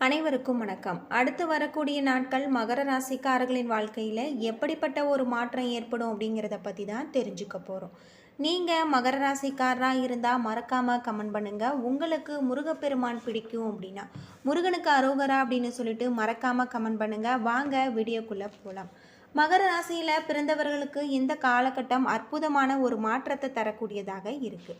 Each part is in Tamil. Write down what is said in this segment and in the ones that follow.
அனைவருக்கும் வணக்கம். அடுத்து வரக்கூடிய நாட்கள் மகர ராசிக்காரர்களின் வாழ்க்கையில் எப்படிப்பட்ட ஒரு மாற்றம் ஏற்படும் அப்படிங்கிறத பற்றி தான் தெரிஞ்சுக்க போகிறோம் நீங்கள் மகர ராசிக்காரராக இருந்தால் மறக்காமல் கமெண்ட் பண்ணுங்கள் உங்களுக்கு முருகப்பெருமான் பிடிக்கும் அப்படின்னா முருகனுக்கு அரோகரா அப்படின்னு சொல்லிட்டு மறக்காமல் கமெண்ட் பண்ணுங்கள் வாங்க வீடியோக்குள்ளே போகலாம் மகர ராசியில் பிறந்தவர்களுக்கு இந்த காலகட்டம் அற்புதமான ஒரு மாற்றத்தை தரக்கூடியதாக இருக்குது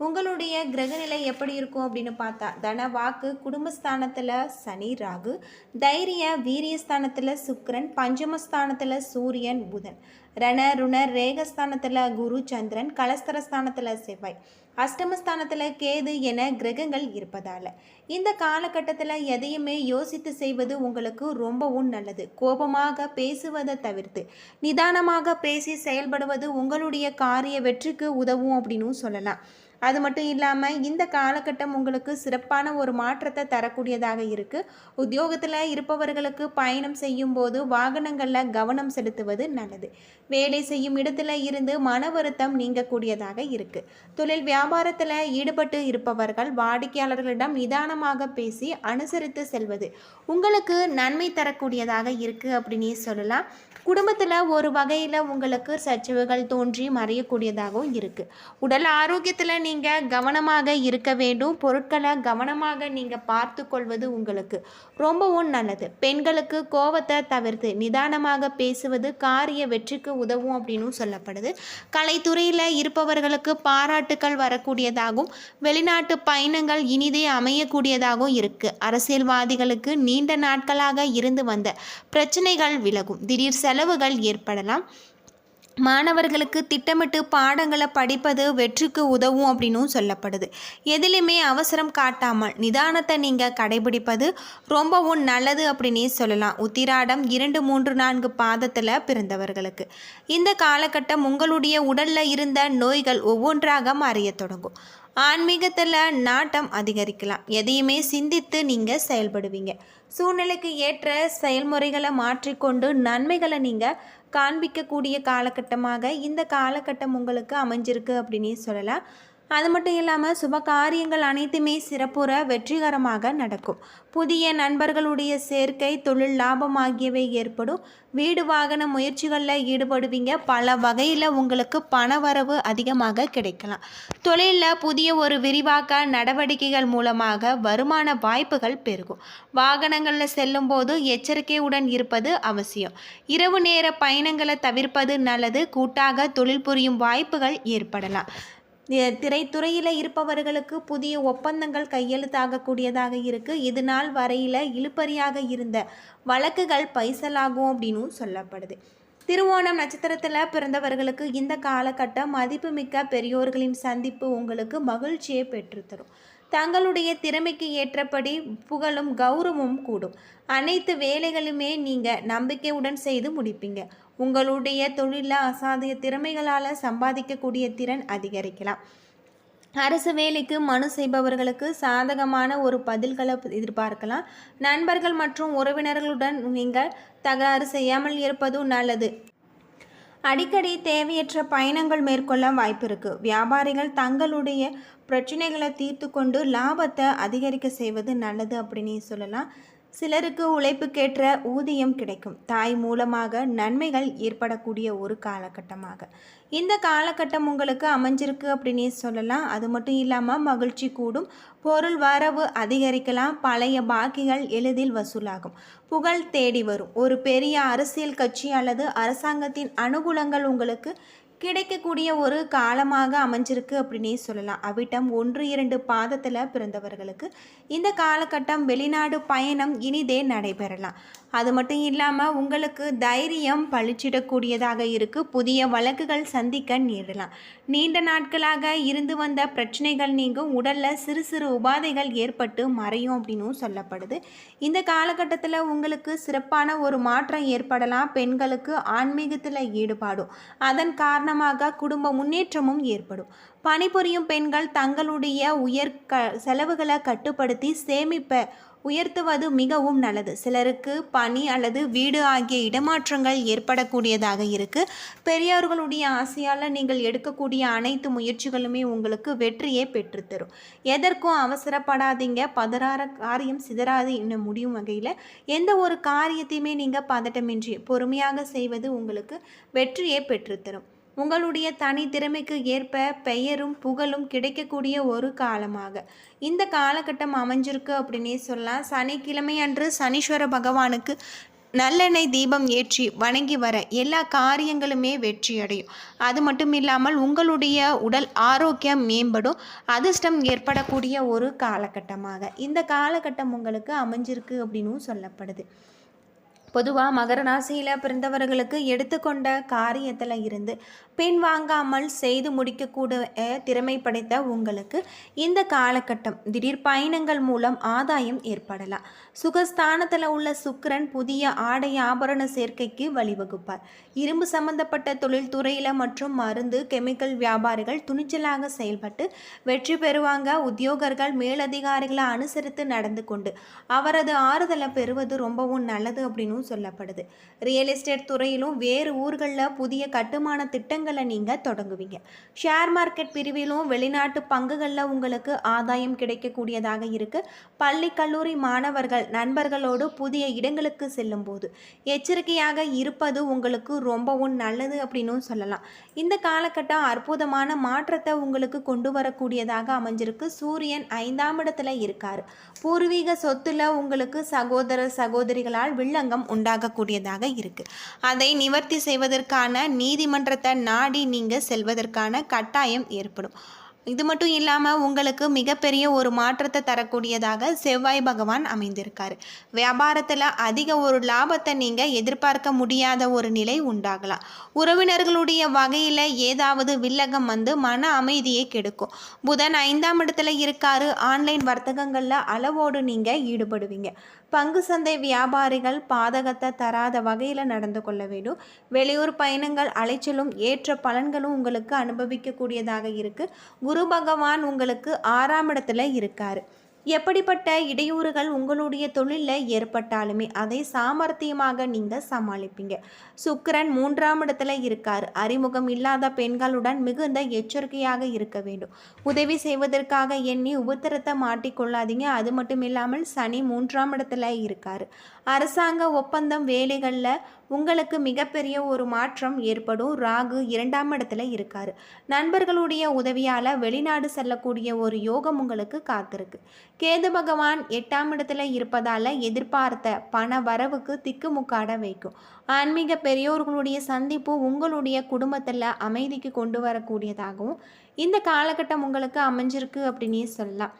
உங்களுடைய கிரகநிலை எப்படி இருக்கும் அப்படின்னு பார்த்தா தன வாக்கு குடும்பஸ்தானத்தில் சனி ராகு தைரிய வீரியஸ்தானத்தில் சுக்கரன் பஞ்சமஸ்தானத்தில் சூரியன் புதன் ரண ருண ரேகஸ்தானத்தில் குரு சந்திரன் கலஸ்தரஸ்தானத்தில் செவ்வாய் அஷ்டமஸ்தானத்தில் கேது என கிரகங்கள் இருப்பதால். இந்த காலகட்டத்தில் எதையுமே யோசித்து செய்வது உங்களுக்கு ரொம்பவும் நல்லது. கோபமாக பேசுவதை தவிர்த்து நிதானமாக பேசி செயல்படுவது உங்களுடைய காரிய வெற்றிக்கு உதவும் அப்படின்னு சொல்லலாம். அது மட்டும் இல்லாமல் இந்த காலகட்டம் உங்களுக்கு சிறப்பான ஒரு மாற்றத்தை தரக்கூடியதாக இருக்குது உத்தியோகத்தில் இருப்பவர்களுக்கு பயணம் செய்யும் போது வாகனங்களில் கவனம் செலுத்துவது நல்லது. வேலை செய்யும் இடத்துல இருந்து மன வருத்தம் நீங்கக்கூடியதாக இருக்குது தொழில் வியாபாரத்தில் ஈடுபட்டு இருப்பவர்கள் வாடிக்கையாளர்களிடம் நிதானமாக பேசி அனுசரித்து செல்வது உங்களுக்கு நன்மை தரக்கூடியதாக இருக்குது அப்படின்னு சொல்லலாம். குடும்பத்தில் ஒரு வகையில் உங்களுக்கு சச்சரவுகள் தோன்றி மறையக்கூடியதாகவும் இருக்குது உடல் ஆரோக்கியத்தில் நீங்கள் கவனமாக இருக்க வேண்டும். பொருட்களை கவனமாக நீங்கள் பார்த்து கொள்வது உங்களுக்கு ரொம்பவும் நல்லது. பெண்களுக்கு கோவத்தை தவிர்த்து நிதானமாக பேசுவது காரிய வெற்றிக்கு உதவும் அப்படின்னு சொல்லப்படுது. கலைத்துறையில் இருப்பவர்களுக்கு பாராட்டுக்கள் வரக்கூடியதாகவும் வெளிநாட்டு பயணங்கள் இனிதே அமையக்கூடியதாகவும் இருக்குது அரசியல்வாதிகளுக்கு நீண்ட நாட்களாக இருந்து வந்த பிரச்சனைகள் விலகும். திடீர் செலவுகள் ஏற்படலாம். மாணவர்களுக்கு திட்டமிட்டு பாடங்களை படிப்பது வெற்றிக்கு உதவும் அப்படின்னும் சொல்லப்படுது. எதிலுமே அவசரம் காட்டாமல் நிதானத்தை நீங்கள் கடைபிடிப்பது ரொம்பவும் நல்லது அப்படின்னே சொல்லலாம். உத்திராடம் இரண்டு மூன்று நான்கு பாதத்தில் பிறந்தவர்களுக்கு. இந்த காலகட்டம் உங்களுடைய உடலில் இருந்த நோய்கள் ஒவ்வொன்றாக மறைய தொடங்கும். ஆன்மீகத்தில் நாட்டம் அதிகரிக்கலாம். எதையுமே சிந்தித்து நீங்கள் செயல்படுவீங்க. சூழ்நிலைக்கு ஏற்ற செயல்முறைகளை மாற்றிக்கொண்டு நன்மைகளை நீங்கள் காண்பிக்கக்கூடிய காலகட்டமாக இந்த காலகட்டம் உங்களுக்கு அமைஞ்சிருக்கு அப்படின்னு சொல்லலாம். அது மட்டும் இல்லாமல் சுப காரியங்கள் அனைத்துமே சிறப்புற வெற்றிகரமாக நடக்கும். புதிய நண்பர்களுடைய சேர்க்கை தொழில் லாபம் ஆகியவை ஏற்படும். வீடு வாகன முயற்சிகளில் ஈடுபடுவீங்க. பல வகையில் உங்களுக்கு பணவரவு அதிகமாக கிடைக்கலாம். தொழிலில் புதிய ஒரு விரிவாக்க நடவடிக்கைகள் மூலமாக வருமான வாய்ப்புகள் பெருகும். வாகனங்களில் செல்லும்போது எச்சரிக்கையுடன் இருப்பது அவசியம். இரவு நேர பயணங்களை தவிர்ப்பது நல்லது. கூட்டாக தொழில் புரியும் வாய்ப்புகள் ஏற்படலாம். திரைத்துறையில் இருப்பவர்களுக்கு புதிய ஒப்பந்தங்கள் கையெழுத்தாகக்கூடியதாக இருக்குது இது நாள் வரையில் இழுப்பறியாக இருந்த வழக்குகள் பைசலாகும் அப்படின்னு சொல்லப்படுது. திருவோணம் நட்சத்திரத்தில் பிறந்தவர்களுக்கு இந்த காலகட்டம் மதிப்புமிக்க பெரியோர்களின் சந்திப்பு உங்களுக்கு மகிழ்ச்சியை பெற்றுத்தரும். தங்களுடைய திறமைக்கு ஏற்றபடி புகழும் கௌரவமும் கூடும். அனைத்து வேலைகளுமே நீங்கள் நம்பிக்கையுடன் செய்து முடிப்பீங்க. உங்களுடைய தொழிலில் அசாதிய திறமைகளால் சம்பாதிக்கக்கூடிய திறன் அதிகரிக்கலாம். அரசு வேலைக்கு மனு செய்பவர்களுக்கு சாதகமான ஒரு பதில்களை எதிர்பார்க்கலாம். நண்பர்கள் மற்றும் உறவினர்களுடன் நீங்கள் தகராறு செய்யாமல் இருப்பதும் நல்லது. அடிக்கடி தேவையற்ற பயணங்கள் மேற்கொள்ள வாய்ப்பு இருக்குது வியாபாரிகள் தங்களுடைய பிரச்சனைகளை தீர்த்து கொண்டு லாபத்தை அதிகரிக்க செய்வது நல்லது அப்படின்னு சொல்லலாம். சிலருக்கு உழைப்புக்கேற்ற ஊதியம் கிடைக்கும். தாய் மூலமாக நன்மைகள் ஏற்படக்கூடிய ஒரு காலகட்டமாக. இந்த காலகட்டம் உங்களுக்கு அமைஞ்சிருக்கு அப்படின்னே சொல்லலாம். அது மட்டும் இல்லாமல் மகிழ்ச்சி கூடும். பொருள் வரவு அதிகரிக்கலாம். பழைய பாக்கிகள் எளிதில் வசூலாகும். புகழ் தேடி வரும். ஒரு பெரிய அரசியல் கட்சி அல்லது அரசாங்கத்தின் அனுகூலங்கள் உங்களுக்கு கிடைக்கக்கூடிய ஒரு காலமாக அமைஞ்சிருக்கு அப்படின்னே சொல்லலாம். அவிட்டம் ஒன்று இரண்டு பாதத்தில் பிறந்தவர்களுக்கு இந்த காலகட்டம் வெளிநாடு பயணம் இனிதே நடைபெறலாம். அது மட்டும் இல்லாமல் உங்களுக்கு தைரியம் பழிச்சிடக்கூடியதாக இருக்குது புதிய வழக்குகள் சந்திக்க நேரலாம் நீண்ட நாட்களாக இருந்து வந்த பிரச்சனைகள் நீங்கும். உடலில் சிறு சிறு உபாதைகள் ஏற்பட்டு மறையும் அப்படின்னும் சொல்லப்படுது. இந்த காலகட்டத்தில் உங்களுக்கு சிறப்பான ஒரு மாற்றம் ஏற்படலாம். பெண்களுக்கு ஆன்மீகத்தில் ஈடுபாடும். அதன் காரணமாக குடும்ப முன்னேற்றமும் ஏற்படும். பணிபுரியும் பெண்கள் தங்களுடைய உயர் க செலவுகளை கட்டுப்படுத்தி சேமிப்பை உயர்த்துவது மிகவும் நல்லது. சிலருக்கு பணி அல்லது வீடு ஆகிய இடமாற்றங்கள் ஏற்படக்கூடியதாக இருக்குது பெரியவர்களுடைய ஆசையால் நீங்கள் எடுக்கக்கூடிய அனைத்து முயற்சிகளுமே உங்களுக்கு வெற்றியை பெற்றுத்தரும் எதற்கும் அவசரப்படாதீங்க. பதறார காரியம் சிதறாது இன்னும் முடியும் வகையில் எந்த ஒரு காரியத்தையுமே நீங்கள் பதட்டமின்றி பொறுமையாக செய்வது உங்களுக்கு வெற்றியை பெற்றுத்தரும் உங்களுடைய தனி திறமைக்கு ஏற்ப பெயரும் புகழும் கிடைக்கக்கூடிய ஒரு காலமாக. இந்த காலகட்டம் அமைஞ்சிருக்கு அப்படின்னே சொல்லலாம். சனிக்கிழமை அன்று சனீஸ்வர பகவானுக்கு நல்லெண்ணெய் தீபம் ஏற்றி வணங்கி வர எல்லா காரியங்களுமே வெற்றி அடையும் அது மட்டும் இல்லாமல் உங்களுடைய உடல் ஆரோக்கியம் மேம்படும். அதிர்ஷ்டம் ஏற்படக்கூடிய ஒரு காலகட்டமாக. இந்த காலகட்டம் உங்களுக்கு அமைஞ்சிருக்கு அப்படின்னும் சொல்லப்படுது. பொதுவாக மகர ராசியில் பிறந்தவர்களுக்கு எடுத்துக்கொண்ட காரியத்தில் இருந்து பின் வாங்காமல் செய்து முடிக்கக்கூடிய திறமை படைத்த உங்களுக்கு இந்த காலகட்டம் திடீர் பயணங்கள் மூலம் ஆதாயம் ஏற்படலாம். சுகஸ்தானத்தில் உள்ள சுக்கரன் புதிய ஆடை ஆபரண சேர்க்கைக்கு வழிவகுப்பார். இரும்பு சம்பந்தப்பட்ட தொழில்துறையில் மற்றும் மருந்து கெமிக்கல் வியாபாரிகள் துணிச்சலாக செயல்பட்டு வெற்றி பெறுவாங்க. உத்தியோகர்கள் மேலதிகாரிகளை அனுசரித்து நடந்து கொண்டு அவரது ஆறுதலை பெறுவது ரொம்பவும் நல்லது அப்படின்னு சொல்லப்படுது. ரியல் எஸ்டேட் துறையிலும் வேறு ஊர்களில் புதிய கட்டுமான திட்டங்களை நீங்கள் தொடங்குவீங்க. ஷேர் மார்க்கெட் பிரிவிலும் வெளிநாட்டு பங்குகளில் உங்களுக்கு ஆதாயம் கிடைக்கக்கூடியதாக இருக்குது பள்ளி கல்லூரி மாணவர்கள் நண்பர்களோடு புதிய இடங்களுக்கு செல்லும் போது எச்சரிக்கையாக இருப்பது உங்களுக்கு ரொம்பவும் நல்லது அப்படின்னும் சொல்லலாம். இந்த காலகட்டம் அற்புதமான மாற்றத்தை உங்களுக்கு கொண்டு வரக்கூடியதாக அமைஞ்சிருக்கு. சூரியன் ஐந்தாம் இடத்துல இருக்கார். பூர்வீக சொத்துல உங்களுக்கு சகோதர சகோதரிகளால் வில்லங்கம் உண்டாகக்கூடியதாக இருக்குது அதை நிவர்த்தி செய்வதற்கான நீதிமன்றத்தை நாடி நீங்கள் செல்வதற்கான கட்டாயம் ஏற்படும். இது மட்டும் இல்லாமல் உங்களுக்கு மிகப்பெரிய ஒரு மாற்றத்தை தரக்கூடியதாக செவ்வாய் பகவான் அமைந்திருக்கார். வியாபாரத்தில் அதிக ஒரு லாபத்தை நீங்கள் எதிர்பார்க்க முடியாத ஒரு நிலை உண்டாகலாம். உறவினர்களுடைய வகையில் ஏதாவது வில்லகம் வந்து மன அமைதியை கெடுக்கும். புதன் ஐந்தாம் இடத்துல இருக்காரு. ஆன்லைன் வர்த்தகங்களில் அளவோடு நீங்கள் ஈடுபடுவீங்க. பங்கு சந்தை வியாபாரிகள் பாதகத்தை தராத வகையில் நடந்து கொள்ள வேண்டும். வெளியூர் பயணங்கள் அலைச்சலும் ஏற்ற பலன்களும் உங்களுக்கு அனுபவிக்கக்கூடியதாக இருக்குது குரு பகவான் உங்களுக்கு ஆறாம் இடத்துல இருக்கார். எப்படிப்பட்ட இடையூறுகள் உங்களுடைய தொழிலில் ஏற்பட்டாலுமே அதை சாமர்த்தியமாக நீங்கள் சமாளிப்பீங்க. சுக்கரன் மூன்றாம் இடத்துல இருக்கார். அறிமுகம் இல்லாத பெண்களுடன் மிகுந்த எச்சரிக்கையாக இருக்க வேண்டும். உதவி செய்வதற்காக எண்ணி உபத்திரத்தை மாட்டிக்கொள்ளாதீங்க அது மட்டும் இல்லாமல் சனி மூன்றாம் இடத்துல இருக்கார். அரசாங்க ஒப்பந்தம் வேலைகளில் உங்களுக்கு மிகப்பெரிய ஒரு மாற்றம் ஏற்படும். ராகு இரண்டாம் இடத்துல இருக்கார். நண்பர்களுடைய உதவியால் வெளிநாடு செல்லக்கூடிய ஒரு யோகம் உங்களுக்கு காத்திருக்கு. கேது பகவான் எட்டாம் இடத்துல இருப்பதால் எதிர்பார்த்த பண வரவுக்கு திக்குமுக்காட வைக்கும். ஆன்மீக பெரியோர்களுடைய சந்திப்பு உங்களுடைய குடும்பத்தில் அமைதிக்கு கொண்டு வரக்கூடியதாகவும் இந்த காலகட்டம் உங்களுக்கு அமைஞ்சிருக்கு அப்படின்னே சொல்லலாம்.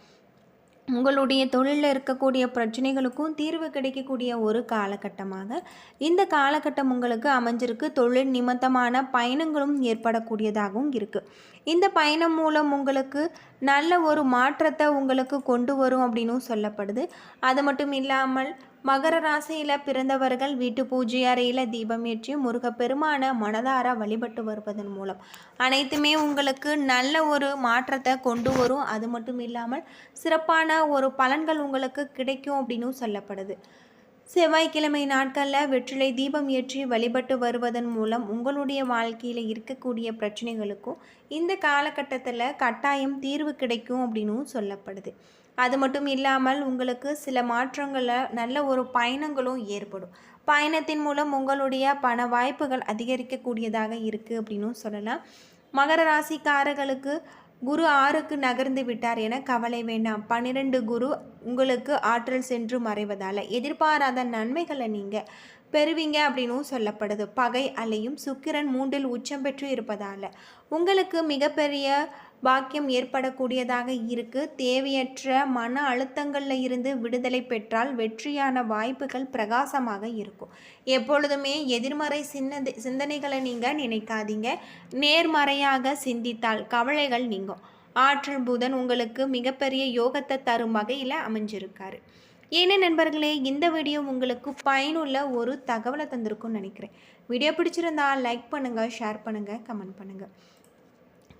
உங்களுடைய தொழிலில் இருக்கக்கூடிய பிரச்சனைகளுக்கும் தீர்வு கிடைக்கக்கூடிய ஒரு காலகட்டமாக இந்த காலகட்டம் உங்களுக்கு அமைஞ்சிருக்கு. தொழில் நிமித்தமான பயணங்களும் ஏற்படக்கூடியதாகவும் இருக்குது இந்த பயணம் மூலம் உங்களுக்கு நல்ல ஒரு மாற்றத்தை உங்களுக்கு கொண்டு வரும் அப்படின்னும் சொல்லப்படுது. அது மட்டும் இல்லாமல் மகர ராசியில் பிறந்தவர்கள் வீட்டு பூஜை அறையில் தீபம் ஏற்றி முருகப்பெருமான மனதார வழிபட்டு வருவதன் மூலம் அனைத்துமே உங்களுக்கு நல்ல ஒரு மாற்றத்தை கொண்டு வரும். அது மட்டும் இல்லாமல் சிறப்பான ஒரு பலன்கள் உங்களுக்கு கிடைக்கும் அப்படின்னு சொல்லப்படுது. செவ்வாய்க்கிழமை நாட்களில் வெற்றிலை தீபம் ஏற்றி வழிபட்டு வருவதன் மூலம் உங்களுடைய வாழ்க்கையில் இருக்கக்கூடிய பிரச்சனைகளுக்கும் இந்த காலகட்டத்தில் கட்டாயம் தீர்வு கிடைக்கும் அப்படின்னும் சொல்லப்படுது. அது மட்டும் இல்லாமல் உங்களுக்கு சில மாற்றங்களில் நல்ல ஒரு பயணங்களும் ஏற்படும். பயணத்தின் மூலம் உங்களுடைய பண வாய்ப்புகள் அதிகரிக்கக்கூடியதாக இருக்குது அப்படின்னும் சொல்லலாம். மகர ராசிக்காரர்களுக்கு குரு ஆறுக்கு நகர்ந்து விட்டார் என கவலை வேண்டாம். பன்னிரெண்டு குரு உங்களுக்கு ஆற்றல் சென்று மறைவதால். எதிர்பாராத நன்மைகளை நீங்கள் பெறுவீங்க அப்படின்னும் சொல்லப்படுது. பகை அலையும் சுக்கிரன் மூன்றில் உச்சம் பெற்று இருப்பதால். உங்களுக்கு மிகப்பெரிய பாக்கியம் ஏற்படக்கூடியதாக இருக்கு. தேவையற்ற மன அழுத்தங்களில் இருந்து விடுதலை பெற்றால் வெற்றியான வாய்ப்புகள் பிரகாசமாக இருக்கும். எப்பொழுதுமே எதிர்மறை சின்ன சிந்தனைகளை நீங்கள் நினைக்காதீங்க. நேர்மறையாக சிந்தித்தால் கவலைகள் நீங்கும். ஆற்றல் புதன் உங்களுக்கு மிகப்பெரிய யோகத்தை தரும் வகையில் அமைஞ்சிருக்காரு. ஏன்னா நண்பர்களே இந்த வீடியோ உங்களுக்கு பயனுள்ள ஒரு தகவலை தந்திருக்கும்னு நினைக்கிறேன். வீடியோ பிடிச்சிருந்தா லைக் பண்ணுங்கள் ஷேர் பண்ணுங்கள் கமெண்ட் பண்ணுங்கள்